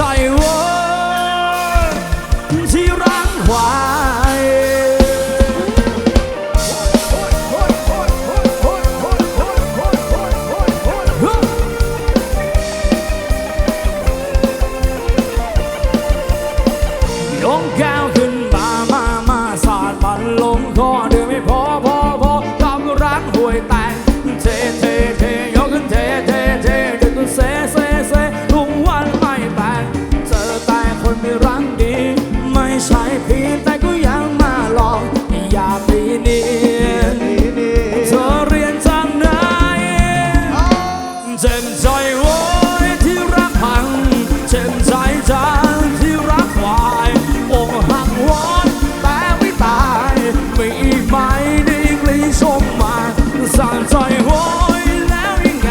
ใจวอนที่รังหวา เจ็บใจโว้ยที่รักพัง เจ็บใจจังที่รักวายอกหักวอนแต่ไม่ตายมีกไหมกรีชมมาสั่นใจโว้ยแล้วยังไง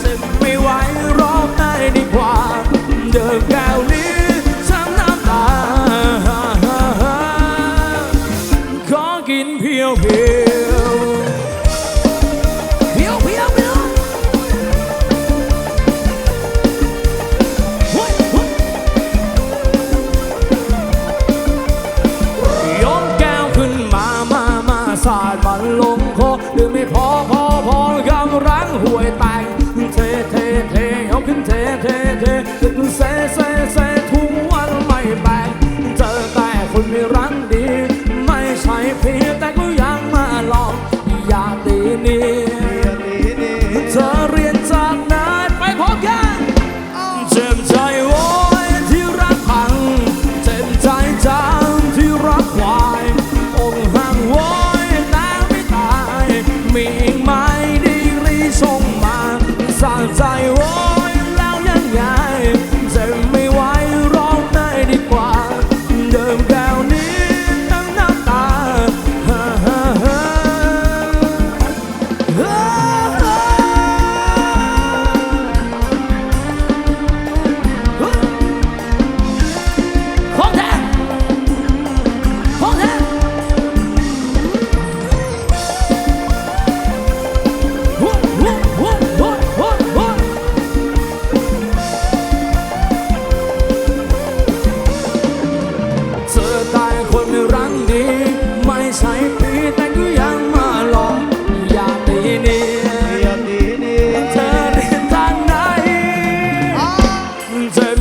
เจ็บไม่ไหวรองไห้ดีกว่าเดิมแก้วนี้ฉัน้ำตาขอกินเพียวเพียว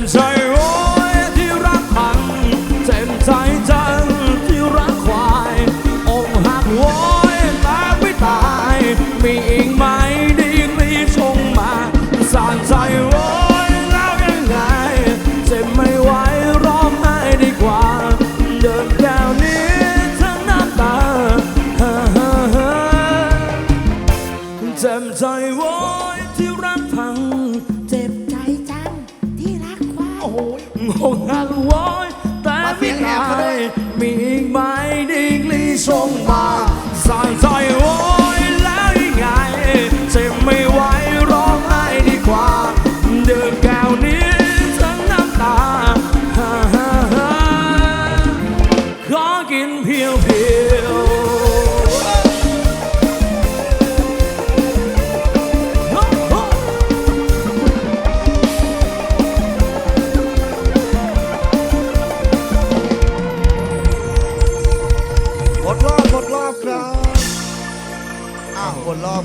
ใจโอ้ที่รักพังเต็บใจจังที่รักควองหักโอ้ยตาไม่ตาย มีอีไหมดีกรีชงมาสานใจโอ้แล้วยังไงเจ็บไม่ไหวร้องไห้ดีกว่า เดินแก้วนี้ทั้งน้ำตาเจ็บใจโอ้ยที่รัก หกห้าลกวอยแต่ไม่ตายมีอีกไหมดีกรีส่งมาสายใจ